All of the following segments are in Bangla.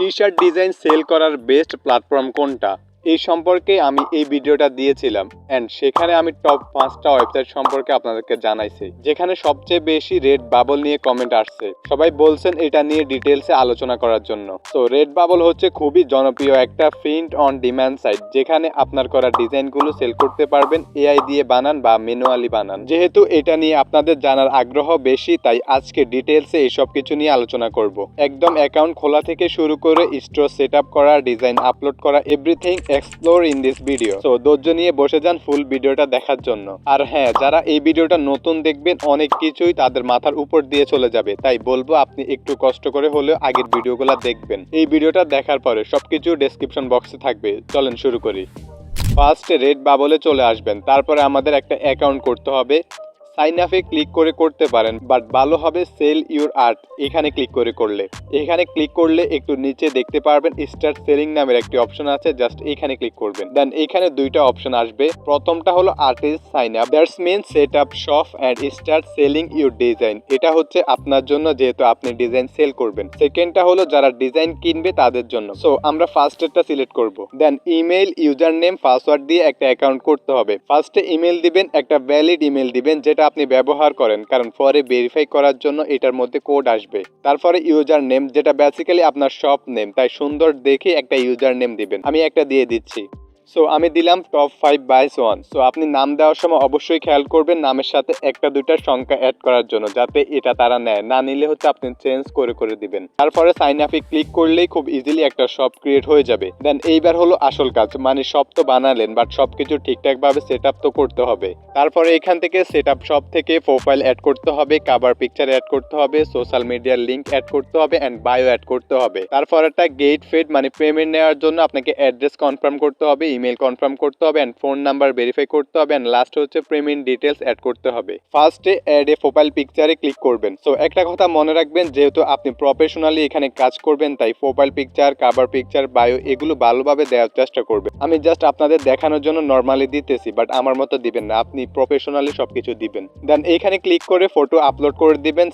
টি শার্ট ডিজাইন সেল করার বেস্ট প্ল্যাটফর্ম কোনটা? এই সম্পর্কে আমি এই ভিডিওটা দিয়েছিলাম অ্যান্ড সেখানে আমি টপ পাঁচটা ওয়েবসাইট সম্পর্কে আপনাদেরকে জানাইছি, যেখানে সবচেয়ে বেশি রেড বাবল নিয়ে কমেন্ট আসছে। সবাই বলছেন এটা নিয়ে ডিটেলসে আলোচনা করার জন্য। তো রেড বাবল হচ্ছে খুবই জনপ্রিয় একটা প্রিন্ট অন ডিম্যান্ড সাইট যেখানে আপনার করা ডিজাইনগুলো সেল করতে পারবেন এআই দিয়ে বানান বা ম্যানুয়ালি বানান। যেহেতু এটা নিয়ে আপনাদের জানার আগ্রহ বেশি, তাই আজকে ডিটেলসে এইসব কিছু নিয়ে আলোচনা করব। একদম অ্যাকাউন্ট খোলা থেকে শুরু করে স্টোর সেট করা ডিজাইন আপলোড করা everything explore in this video তো ধৈর্য নিয়ে বসে যান ফুল ভিডিওটা দেখার জন্য। আর হ্যাঁ যারা এই ভিডিওটা নতুন দেখবেন, অনেক কিছুই তাদের মাথার উপর দিয়ে চলে যাবে। তাই বলব, আপনি একটু কষ্ট করে হলেও আগের ভিডিওগুলো দেখবেন। এই ভিডিওটা দেখার পরে সবকিছু ডেসক্রিপশন বক্সে থাকবে। চলেন শুরু করি। ফার্স্টে রেড বাবলে চলে আসবেন। তারপরে আমাদের একটা অ্যাকাউন্ট করতে হবে। সাইন আপে ক্লিক করে করতে পারেন বাট ভালো হবে সেল ইউর আর্ট এখানে ক্লিক করে করলে। এখানে ক্লিক করলে একটু নিচে দেখতে পারবেন স্টার্ট সেলিং নামের একটি অপশন আছে জাস্ট এখানে ক্লিক করবেন। দেন এখানে দুইটা অপশন আসবে, প্রথমটা হলো artist sign up that's mean set up shop and start selling your design এটা হচ্ছে আপনার জন্য যেহেতু আপনি ডিজাইন সেল করবেন। সেকেন্ডটা হলো যারা ডিজাইন কিনবে তাদের জন্য। সো আমরা ফার্স্টেরটা সিলেক্ট করব। Then email user name password দিয়ে একটা অ্যাকাউন্ট করতে হবে। ফার্স্টে ইমেল দিবেন, একটা ভ্যালিড ইমেল দিবেন, যেটা আপনি ব্যবহার করেন, কারণ পরে ভেরিফাই করার জন্য এটার মধ্যে কোড আসবে। তারপরে ইউজার নেম যেটা বেসিক্যালি আপনার শপ নেম তাই সুন্দর দেখে একটা ইউজার নেম দিবেন। আমি একটা দিয়ে দিচ্ছি। সো আমি দিলাম top five buys one so আপনি নাম দেওয়ার সময় অবশ্যই খেয়াল করবেন নামের সাথে একটা দুইটার সংখ্যা অ্যাড করার জন্য, যাতে এটা তারা নেয়। না নিলে হচ্ছে আপনি চেঞ্জ করে করে দিবেন। তারপরে সাইন আপে ক্লিক করলেই খুব ইজিলি একটা শপ ক্রিয়েট হয়ে যাবে। দেন এইবার হলো আসল কাজ। মানে শপ তো বানালেন বাট সবকিছু ঠিকঠাক ভাবে সেট আপ তো করতে হবে। তারপরে এখান থেকে সেট আপ শপ থেকে প্রোফাইল অ্যাড করতে হবে কাভার পিকচার অ্যাড করতে হবে সোশ্যাল মিডিয়ার লিঙ্ক অ্যাড করতে হবে অ্যান্ড বায়ো অ্যাড করতে হবে। তারপর একটা গেট ফেড মানে পেমেন্ট নেওয়ার জন্য আপনাকে অ্যাড্রেস কনফার্ম করতে হবে ইমেল কনফার্ম করতে হবে অ্যান্ড ফোন নাম্বার ভেরিফাই করতে হবে অ্যান্ড লাস্ট হচ্ছে পেমেন্ট ডিটেলস অ্যাড করতে হবে। ফার্স্টে অ্যাড এ প্রোফাইল পিকচারে ক্লিক করবেন। সো একটা কথা মনে রাখবেন, যেহেতু আপনি প্রফেশনালি এখানে কাজ করবেন, তাই profile picture cover picture bio এগুলো ভালোভাবে দেওয়ার চেষ্টা করবেন। আমি জাস্ট আপনাদের দেখানোর জন্য নর্মালি দিতেছি বাট আমার মতো দিবেন না। আপনি প্রফেশনালি সবকিছু দিবেন। দেন এখানে ক্লিক করে ফটো আপলোড করে দিবেন।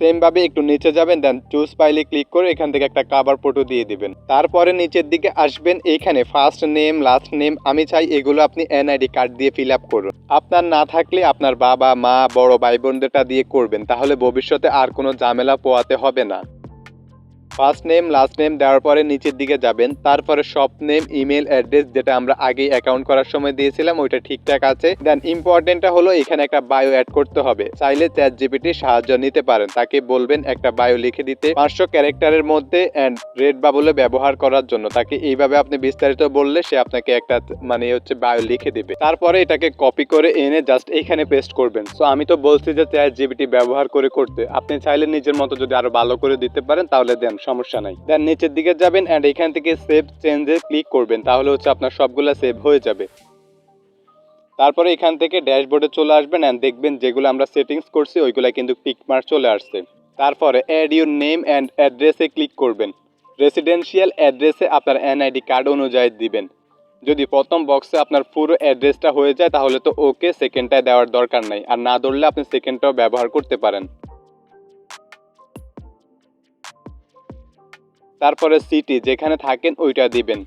সেম ভাবে একটু নিচে যাবেন দেন চুজ পাইলে ক্লিক করে এখান থেকে একটা কাভার ফটো দিয়ে দিবেন। তারপরে নিচের দিকে আসবেন, এইখানে ফার্স্ট নেম লাস্ট নেম আমি চাই এগুলো আপনি এনআইডি কার্ড দিয়ে ফিল আপ করুন। আপনার না থাকলে আপনার বাবা, মা, বড় ভাই বোনদেরটা দিয়ে করবেন, তাহলে ভবিষ্যতে আর কোনো ঝামেলা পোয়াতে হবে না। ফার্স্ট নেম লাস্ট নেম দেওয়ার পরে নিচের দিকে যাবেন। তারপরে শপ নেম ইমেল অ্যাড্রেস যেটা আমরা আগেই অ্যাকাউন্ট করার সময় দিয়েছিলাম, ওইটা ঠিকঠাক আছে। দেন ইম্পর্টেন্টটা হলো এখানে একটা বায়ো অ্যাড করতে হবে। চাইলে চ্যাট জিপিটির সাহায্য নিতে পারেন। তাকে বলবেন একটা বায়ো লিখে দিতে। পাঁচশো ক্যারেক্টারের মধ্যে অ্যান্ড রেড বাবলে ব্যবহার করার জন্য। তাকে এইভাবে আপনি বিস্তারিত বললে সে আপনাকে একটা মানে হচ্ছে বায়ো লিখে দিবে। তারপরে এটাকে কপি করে এনে জাস্ট এখানে পেস্ট করবেন। সো আমি তো বলছি যে চ্যাট জিপিটি ব্যবহার করে করতে। আপনি চাইলে নিজের মতো যদি আরও ভালো করে দিতে পারেন, তাহলে দেন। সমস্যা নাই। দেন নিচের দিকে যাবেন অ্যান্ড এখান থেকে সেভ চেঞ্জে ক্লিক করবেন, তাহলে হচ্ছে আপনার সবগুলো সেভ হয়ে যাবে। তারপরে এখান থেকে ড্যাশবোর্ডে চলে আসবেন অ্যান্ড দেখবেন যেগুলো আমরা সেটিংস করছি, ওইগুলো কিন্তু পিক মার্ক চলে আসছে। তারপরে অ্যাড ইউর নেম অ্যান্ড অ্যাড্রেসে ক্লিক করবেন। রেসিডেন্সিয়াল অ্যাড্রেসে আপনার এনআইডি কার্ড অনুযায়ী দিবেন। যদি প্রথম বক্সে আপনার পুরো অ্যাড্রেসটা হয়ে যায়, তাহলে তো ওকে সেকেন্ডটায় দেওয়ার দরকার নাই। আর না ধরলে আপনি সেকেন্ডটাও ব্যবহার করতে পারেন। তারপরে সিটি যেখানে থাকেন ওইটা দিবেন।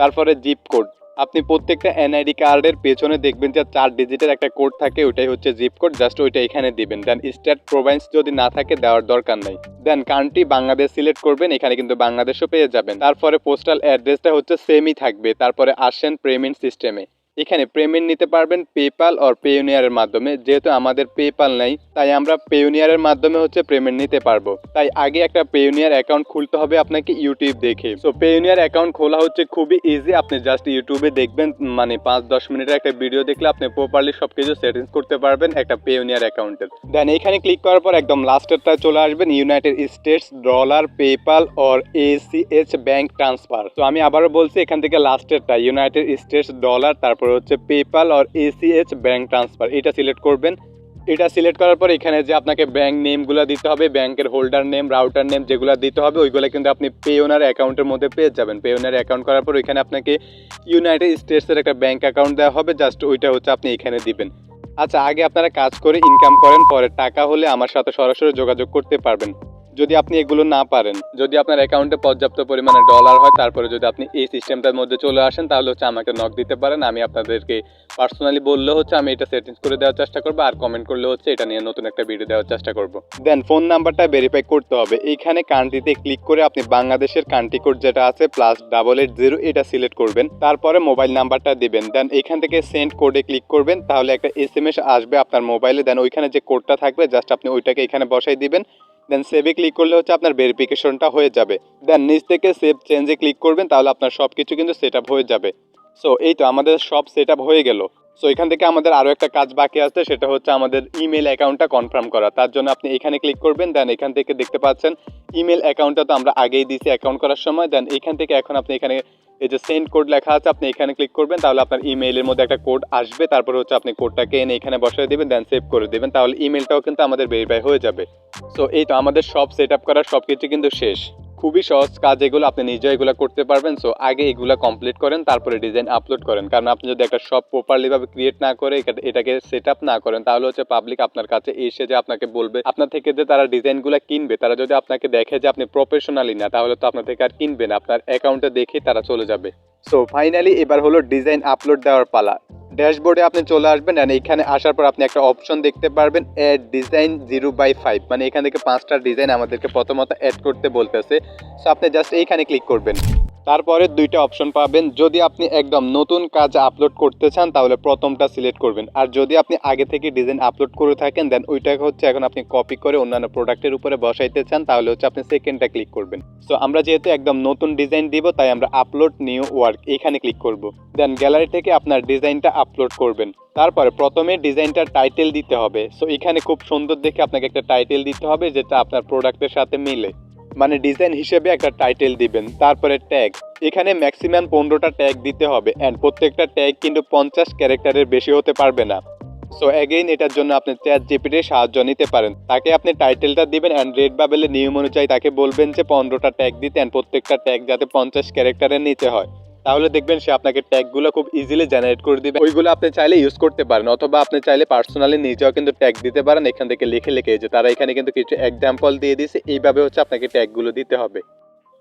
তারপরে জিপ কোড আপনি প্রত্যেকটা এনআইডি কার্ডের পেছনে দেখবেন যে চার ডিজিটের একটা কোড থাকে, ওইটাই হচ্ছে জিপ কোড জাস্ট ওইটা এখানে দিবেন। দেন স্টেট প্রোভাইন্স যদি না থাকে, দেওয়ার দরকার নাই। দেন কান্ট্রি বাংলাদেশ সিলেক্ট করবেন, এখানে কিন্তু বাংলাদেশও পেয়ে যাবেন। তারপরে পোস্টাল অ্যাড্রেসটা হচ্ছে সেমই থাকবে। তারপরে আসেন পেমেন্ট সিস্টেমে এখানে পেমেন্ট নিতে পারবেন পেপাল অর পেউনিয়ারের মাধ্যমে। যেহেতু আমাদের পেপাল নাই, তাই আমরা পেউনিয়ারের মাধ্যমে হচ্ছে পেমেন্ট নিতে পারব। তাই আগে একটা পেউনিয়ার অ্যাকাউন্ট খুলতে হবে আপনাকে ইউটিউব দেখে। সো পেউনিয়ার অ্যাকাউন্ট খোলা হচ্ছে খুবই ইজি আপনি জাস্ট ইউটিউবে দেখবেন মানে পাঁচ দশ মিনিটের একটা ভিডিও দেখলে আপনি প্রপারলি সব কিছু সেটিংস করতে পারবেন একটা পেউনিয়ার অ্যাকাউন্টের দেন এখানে ক্লিক করার পর একদম লাস্টেরটা চলে আসবেন United States dollar PayPal or ACH bank transfer তো আমি আবারও বলছি, এখান থেকে লাস্টেরটা ইউনাইটেড স্টেটস ডলার তারপর হচ্ছে PayPal or ACH bank transfer এটা সিলেক্ট করবেন। এটা সিলেক্ট করার পর এখানে যে আপনাকে ব্যাঙ্ক নেমগুলো দিতে হবে ব্যাংকের হোল্ডার নেম রাউটার নেম যেগুলো দিতে হবে, ওইগুলো কিন্তু আপনি পেওনার অ্যাকাউন্টের মধ্যে পেয়ে যাবেন। পেওনার অ্যাকাউন্ট করার পর ওইখানে আপনাকে ইউনাইটেড স্টেটসের একটা ব্যাঙ্ক অ্যাকাউন্ট দেওয়া হবে জাস্ট ওইটা হচ্ছে আপনি এখানে দিবেন। আচ্ছা আগে আপনারা কাজ করে ইনকাম করেন, পরে টাকা হলে আমার সাথে সরাসরি যোগাযোগ করতে পারবেন। যদি আপনি এগুলো না পারেন, যদি আপনার অ্যাকাউন্টে পর্যাপ্ত পরিমাণে ডলার হয়, তারপরে যদি আপনি এই সিস্টেমটার মধ্যে চলে আসেন, তাহলে হচ্ছে আমাকে নক দিতে পারেন। আমি আপনাদেরকে পার্সোনালি বললে হচ্ছে আমি এটা সেটিংস করে দেওয়ার চেষ্টা করব, আর কমেন্ট করলে হচ্ছে এটা নিয়ে নতুন একটা ভিডিও দেওয়ার চেষ্টা করব। দেন ফোন নাম্বারটা ভেরিফাই করতে হবে। এইখানে কান্ট্রিতে ক্লিক করে আপনি বাংলাদেশের কান্ট্রি কোড যেটা আছে প্লাস ডাবল এইট জিরো এটা সিলেক্ট করবেন। তারপরে মোবাইল নাম্বারটা দিবেন। দেন এখান থেকে সেন্ড কোডে ক্লিক করবেন। তাহলে একটা এস এম এস আসবে আপনার মোবাইলে দেন ওইখানে যে কোডটা থাকবে জাস্ট আপনি ওইটাকে এখানে বসাই দিবেন। দেন সেভে ক্লিক করলে হচ্ছে আপনার ভেরিফিকেশনটা হয়ে যাবে। দেন নিচ থেকে সেভ চেঞ্জে ক্লিক করবেন, তাহলে আপনার সব কিছু কিন্তু সেট হয়ে যাবে। সো এই তো আমাদের সব সেট হয়ে গেল। সো এখান থেকে আমাদের আরও একটা কাজ বাকি আছে, সেটা হচ্ছে আমাদের ইমেল অ্যাকাউন্টটা কনফার্ম করা। তার জন্য আপনি এখানে ক্লিক করবেন দেন এখান থেকে দেখতে পাচ্ছেন ইমেল অ্যাকাউন্টটা তো আমরা আগেই দিয়েছি অ্যাকাউন্ট করার সময়। দেন এখান থেকে এখন আপনি এখানে এই যে সেন্ড কোড লেখা আছে, আপনি এখানে ক্লিক করবেন, তাহলে আপনার ইমেইলের মধ্যে একটা কোড আসবে। তারপর হচ্ছে আপনি কোডটাকে এনে এখানে বসায় দিবেন দেন সেভ করে দেবেন। তাহলে ইমেলটাও কিন্তু আমাদের ভেরিফাই হয়ে যাবে। সো এই তো আমাদের সব সেট আপ করার সব কিছু কিন্তু শেষ। খুবই সহজ কাজ এগুলো, আপনি নিজে এগুলো করতে পারবেন। সো আগে এগুলো কমপ্লিট করেন, তারপরে ডিজাইন আপলোড করেন। কারণ আপনি যদি একটা শপ প্রপারলি ভাবে ক্রিয়েট না করে এটা- এটাকে সেট আপ না করেন, তাহলে হচ্ছে পাবলিক আপনার কাছে এসে যে আপনাকে বলবে, আপনার থেকে যে তারা ডিজাইনগুলো কিনবে, তারা যদি আপনাকে দেখে যে আপনি প্রফেশনালি না, তাহলে তো আপনার থেকে আর কিনবে না। আপনার অ্যাকাউন্টে দেখে তারা চলে যাবে। সো ফাইনালি এবার হলো ডিজাইন আপলোড দেওয়ার পালা। ড্যাশবোর্ডে আপনি চলে আসবেন অ্যান্ড এখানে আসার পর আপনি একটা অপশন দেখতে পারবেন add design zero by five মানে এখান থেকে পাঁচটা ডিজাইন আমাদেরকে প্রথমত অ্যাড করতে বলতেছে। সো আপনি জাস্ট এইখানে ক্লিক করবেন। তারপরে দুইটা অপশন পাবেন। যদি আপনি একদম নতুন কাজ আপলোড করতে চান, তাহলে প্রথমটা সিলেক্ট করবেন। আর যদি আপনি আগে থেকে ডিজাইন আপলোড করে থাকেন দেন ওইটাকে হচ্ছে এখন আপনি কপি করে অন্যান্য প্রোডাক্টের উপরে বসাইতে চান, তাহলে হচ্ছে আপনি সেকেন্ডটা ক্লিক করবেন। সো আমরা যেহেতু একদম নতুন ডিজাইন দিব, তাই আমরা আপলোড নিউ ওয়ার্ক এখানে ক্লিক করব। দেন গ্যালারি থেকে আপনার ডিজাইনটা আপলোড করবেন। তারপরে প্রথমে ডিজাইনটার টাইটেল দিতে হবে। সো এখানে খুব সুন্দর দেখে আপনাকে একটা টাইটেল দিতে হবে, যেটা আপনার প্রোডাক্টের সাথে মিলে। মানে ডিজাইন হিসেবে একটা টাইটেল দিবেন, তারপরে ট্যাগ এখানে ম্যাক্সিমাম পনেরোটা ট্যাগ দিতে হবে অ্যান্ড প্রত্যেকটা ট্যাগ কিন্তু পঞ্চাশ ক্যারেক্টারের বেশি হতে পারবে না। সো অ্যাগেইন এটার জন্য আপনি চ্যাট জিপিটির সাহায্য নিতে পারেন। তাকে আপনি টাইটেলটা দিবেন অ্যান্ড রেড বাবেলের নিয়ম অনুযায়ী তাকে বলবেন যে পনেরোটা ট্যাগ দিতে অ্যান্ড প্রত্যেকটা ট্যাগ যাতে পঞ্চাশ ক্যারেক্টারের নিতে হয়। তাহলে দেখবেন সে আপনাকে ট্যাগগুলো খুব ইজিলি জেনারেট করে দিবে। ওইগুলো আপনি চাইলে ইউজ করতে পারেন, অথবা আপনি চাইলে পার্সোনালি নিজেও কিন্তু ট্যাগ দিতে পারেন, এখান থেকে লিখে লিখে যে তারা এখানে কিন্তু কিছু এক্সাম্পল দিয়ে দিয়েছে, এইভাবে হচ্ছে আপনাকে ট্যাগগুলো দিতে হবে।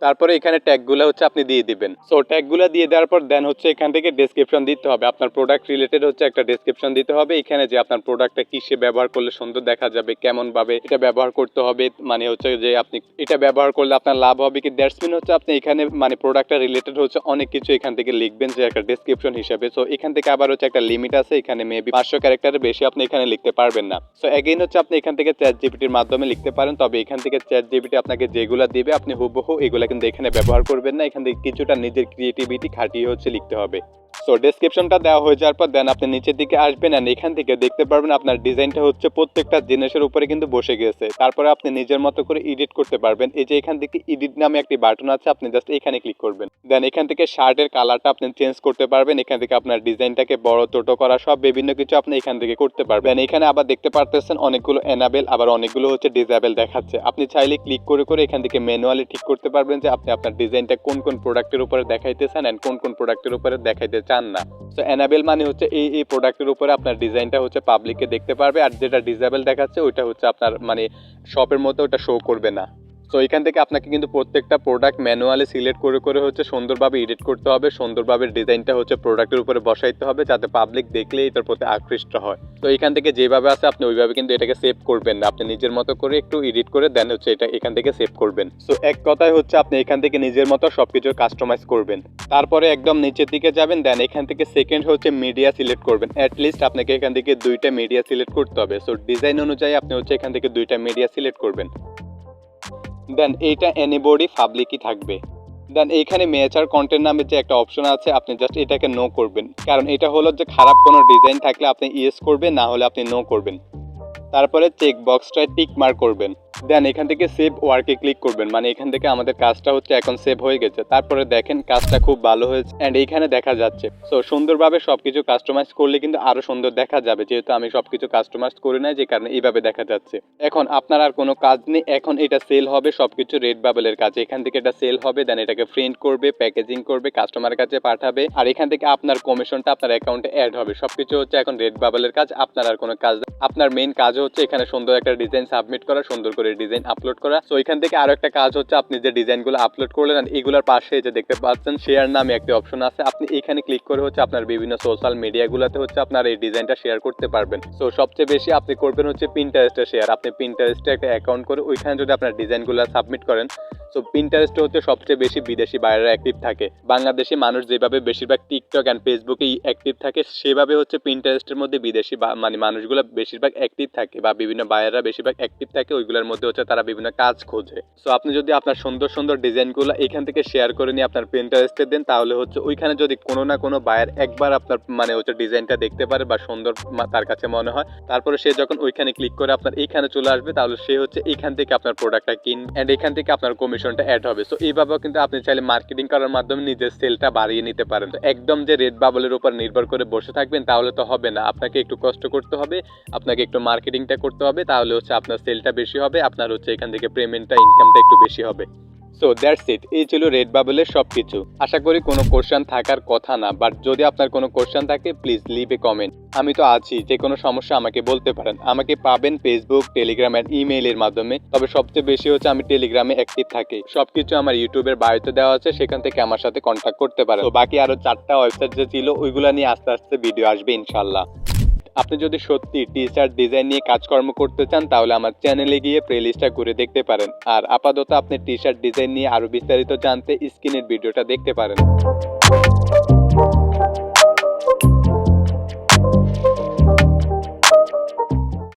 তারপরে এখানে ট্যাগগুলো হচ্ছে আপনি দিয়ে দিবেন। সো ট্যাগগুলো দিয়ে দেওয়ার পর দেন হচ্ছে এখান থেকে ডেসক্রিপশন দিতে হবে। আপনার প্রোডাক্ট রিলেটেড হচ্ছে একটা ডেসক্রিপশন দিতে হবে। এখানে যে আপনার প্রোডাক্টটা কিসে ব্যবহার করলে সুন্দর দেখা যাবে কেমন ভাবে এটা ব্যবহার করতে হবে মানে হচ্ছে যে আপনি এটা ব্যবহার করলে আপনার লাভ হবে কি? দ্যাটস মিন হচ্ছে আপনি এখানে মানে প্রোডাক্টটা রিলেটেড হচ্ছে অনেক কিছু এখান থেকে লিখবেন যে একটা ডেসক্রিপশন হিসেবে। সো এখান থেকে আবার হচ্ছে একটা লিমিট আছে। এখানে মেবি পাঁচশো ক্যারেক্টারের বেশি আপনি এখানে লিখতে পারবেন না। সো এগেইন হচ্ছে আপনি এখান থেকে চ্যাট জিপিটির মাধ্যমে লিখতে পারেন। তবে এখান থেকে চ্যাট জিপিটি আপনাকে যেগুলো দিবে, আপনি হুবহু এগুলো কিন্তু এখানে ব্যবহার করবেন না। এখানে কিছুটা নিজের ক্রিয়েটিভিটি খাটিয়ে হচ্ছে লিখতে হবে। সো ডেসক্রিপশনটা দেওয়া হয়ে যাওয়ার পর দেন আপনি নিচের দিকে আসবেন আর এখান থেকে দেখতে পারবেন আপনার ডিজাইনটা হচ্ছে প্রত্যেকটা জিনিসের উপরে কিন্তু বসে গেছে। তারপরে আপনি নিজের মতো করে এডিট করতে পারবেন। এই যে এখান থেকে এডিট নামে একটি বাটন আছে, আপনি জাস্ট এখানে ক্লিক করবেন। দেন এখান থেকে শার্টের কালারটা আপনি চেঞ্জ করতে পারবেন। এখান থেকে আপনার ডিজাইনটাকে বড়, ছোট করা, সব বিভিন্ন কিছু আপনি এখান থেকে করতে পারবেন। এখানে আবার দেখতে পারতেছেন অনেকগুলো এনাবেল আবার অনেকগুলো হচ্ছে ডিজেবল দেখাচ্ছে। আপনি চাইলে ক্লিক করে করে এখান থেকে ম্যানুয়ালি ঠিক করতে পারবেন যে আপনি আপনার ডিজাইনটা কোন কোন প্রোডাক্টের উপরে দেখাইতে চান অ্যান্ড কোন কোন প্রোডাক্টের উপরে দেখাইতে চান। না তো এনাবেল মানে হচ্ছে এই এই প্রোডাক্টের উপরে আপনার ডিজাইনটা হচ্ছে পাবলিককে দেখতে পারবে, আর যেটা ডিজেবল দেখাচ্ছে, ওইটা হচ্ছে আপনার মানে শপের মধ্যে ওটা শো করবে না। তো এখান থেকে আপনাকে কিন্তু প্রত্যেকটা প্রোডাক্ট ম্যানুয়ালি সিলেক্ট করে করে হচ্ছে সুন্দরভাবে এডিট করতে হবে। সুন্দরভাবে ডিজাইনটা হচ্ছে প্রোডাক্টের উপরে বসাইতে হবে যাতে পাবলিক দেখলে এটার প্রতি আকৃষ্ট হয়। তো এখান থেকে যেভাবে আছে আপনি ওইভাবে কিন্তু এটাকে সেভ করবেন না। আপনি নিজের মতো করে একটু এডিট করে দেন হচ্ছে এটা এখান থেকে সেভ করবেন। সো এক কথায় হচ্ছে আপনি এখান থেকে নিজের মতো সবকিছু কাস্টমাইজ করবেন। তারপরে একদম নিচের দিকে যাবেন দেন এখান থেকে সেকেন্ড হচ্ছে মিডিয়া সিলেক্ট করবেন। অ্যাটলিস্ট আপনাকে এখান থেকে দুইটা মিডিয়া সিলেক্ট করতে হবে। সো ডিজাইন অনুযায়ী আপনি হচ্ছে এখান থেকে দুইটা মিডিয়া সিলেক্ট করবেন। দেন এইটা এনিবডি পাবলিকই থাকবে। দেন এইখানে মেচার কন্টেন্ট নামে যে একটা অপশন আছে, আপনি জাস্ট এটাকে নো করবেন। কারণ এটা হলো যে খারাপ কোনো ডিজাইন থাকলে আপনি ইয়েস করবেন, না হলে আপনি নো করবেন। তারপরে চেক বক্সটায় টিক মার্ক করবেন। দেন এখান থেকে সেভ ওয়ার্কে ক্লিক করবেন। মানে এখান থেকে আমাদের কাজটা হচ্ছে এখন সেভ হয়ে গেছে। তারপরে দেখেন কাজটা খুব ভালো হয়েছে অ্যান্ড এইখানে দেখা যাচ্ছে। সো সুন্দরভাবে সবকিছু কাস্টমাইজ করলে কিন্তু আরও সুন্দর দেখা যাবে। যেহেতু আমি সবকিছু কাস্টমাইজ করি নাই, যে কারণে এইভাবে দেখা যাচ্ছে। এখন আপনার আর কোনো কাজ নেই। এখন এটা সেল হবে সবকিছু রেড বাবলের কাছে। এখান থেকে এটা সেল হবে দেন এটাকে প্রিন্ট করবে প্যাকেজিং করবে কাস্টমারের কাছে পাঠাবে। আর এখান থেকে আপনার কমিশনটা আপনার অ্যাকাউন্টে অ্যাড হবে। সবকিছু হচ্ছে এখন রেড বাবলের কাজ। আপনার আর কোনো কাজ। আপনার মেইন কাজ হচ্ছে এখানে সুন্দর একটা ডিজাইন সাবমিট করা, সুন্দর করে ডিজাইন আপলোড করা। সো এখান থেকে আরও একটা কাজ হচ্ছে, আপনি যে ডিজাইনগুলো আপলোড করলেন, এগুলোর পাশে যে দেখতে পাচ্ছেন শেয়ার নামে একটি অপশন আছে। আপনি এখানে ক্লিক করে হচ্ছে আপনার বিভিন্ন সোশ্যাল মিডিয়াগুলোতে হচ্ছে আপনার এই ডিজাইনটা শেয়ার করতে পারবেন। সো সবচেয়ে বেশি আপনি করবেন হচ্ছে পিন্টারেস্টে শেয়ার আপনি পিন্টারেস্টে একটা অ্যাকাউন্ট করে ওইখানে যদি আপনার ডিজাইনগুলো সাবমিট করেন সো পিন্টারেস্টে হচ্ছে সবচেয়ে বেশি বিদেশি বাইরেরা অ্যাক্টিভ থাকে। বাংলাদেশি মানুষ যেভাবে বেশিরভাগ টিকটক অ্যান্ড ফেসবুকেই অ্যাক্টিভ থাকে, সেভাবে হচ্ছে পিন্টারেস্টের মধ্যে বিদেশি মানে মানুষগুলো বেশিরভাগ অ্যাক্টিভ থাকে বা বিভিন্ন বাইরেরা বেশিরভাগ অ্যাক্টিভ থাকে, ওইগুলোর মধ্যে হচ্ছে তারা বিভিন্ন কাজ খোঁজে। সো আপনি যদি আপনার সুন্দর সুন্দর ডিজাইনগুলো এখান থেকে শেয়ার করে নিয়ে আপনার পিন্টারেস্টে দেন, তাহলে হচ্ছে ওইখানে যদি কোনো না কোনো বায়ার একবার আপনার মানে হচ্ছে ডিজাইনটা দেখতে পারে বা সুন্দর তার কাছে মনে হয়, তারপরে সে যখন ওইখানে ক্লিক করে আপনার এইখানে চলে আসবে, তাহলে সে হচ্ছে এখান থেকে আপনার প্রোডাক্টটা কিন অ্যান্ড এখান থেকে আপনার কমিশনটা অ্যাড হবে। সো এইভাবেও কিন্তু আপনি চাইলে মার্কেটিং করার মাধ্যমে নিজের সেলটা বাড়িয়ে নিতে পারেন। তো, একদম যে রেড বাবলের উপর নির্ভর করে বসে থাকবেন, তাহলে তো হবে না। আপনাকে একটু কষ্ট করতে হবে। আপনাকে একটু মার্কেটিংটা করতে হবে, তাহলে হচ্ছে আপনার সেলটা বেশি হবে, আপনার হচ্ছে এখান থেকে পেমেন্টটা ইনকামটা একটু বেশি হবে। সো দ্যাটস ইট এই ছিল রেড বাবলের সব কিছু আশা করি কোনো কোশ্চেন থাকার কথা না বাট যদি আপনার কোনো কোশ্চেন থাকে প্লিজ লিভ এ কমেন্ট আমি তো আছি, যে কোনো সমস্যা আমাকে বলতে পারেন। আমাকে পাবেন ফেসবুক টেলিগ্রাম অ্যান্ড ইমেইলের মাধ্যমে। তবে সবচেয়ে বেশি হচ্ছে আমি টেলিগ্রামে অ্যাক্টিভ থাকি। সবকিছু আমার ইউটিউবের বায়োতে দেওয়া আছে, সেখান থেকে আমার সাথে কন্ট্যাক্ট করতে পারেন। তো বাকি আরও চারটা ওয়েবসাইট যে ছিল, ওইগুলা নিয়ে আস্তে আস্তে ভিডিও আসবে ইনশাল্লাহ আপনি যদি সত্যি টি শার্ট ডিজাইন নিয়ে কাজকর্ম করতে চান, তাহলে আমার চ্যানেলে গিয়ে প্লে প্লেলিস্টটা ঘুরে দেখতে পারেন। আর আপাতত আপনি টি শার্ট ডিজাইন নিয়ে আরও বিস্তারিত জানতে স্ক্রিনের ভিডিওটা দেখতে পারেন।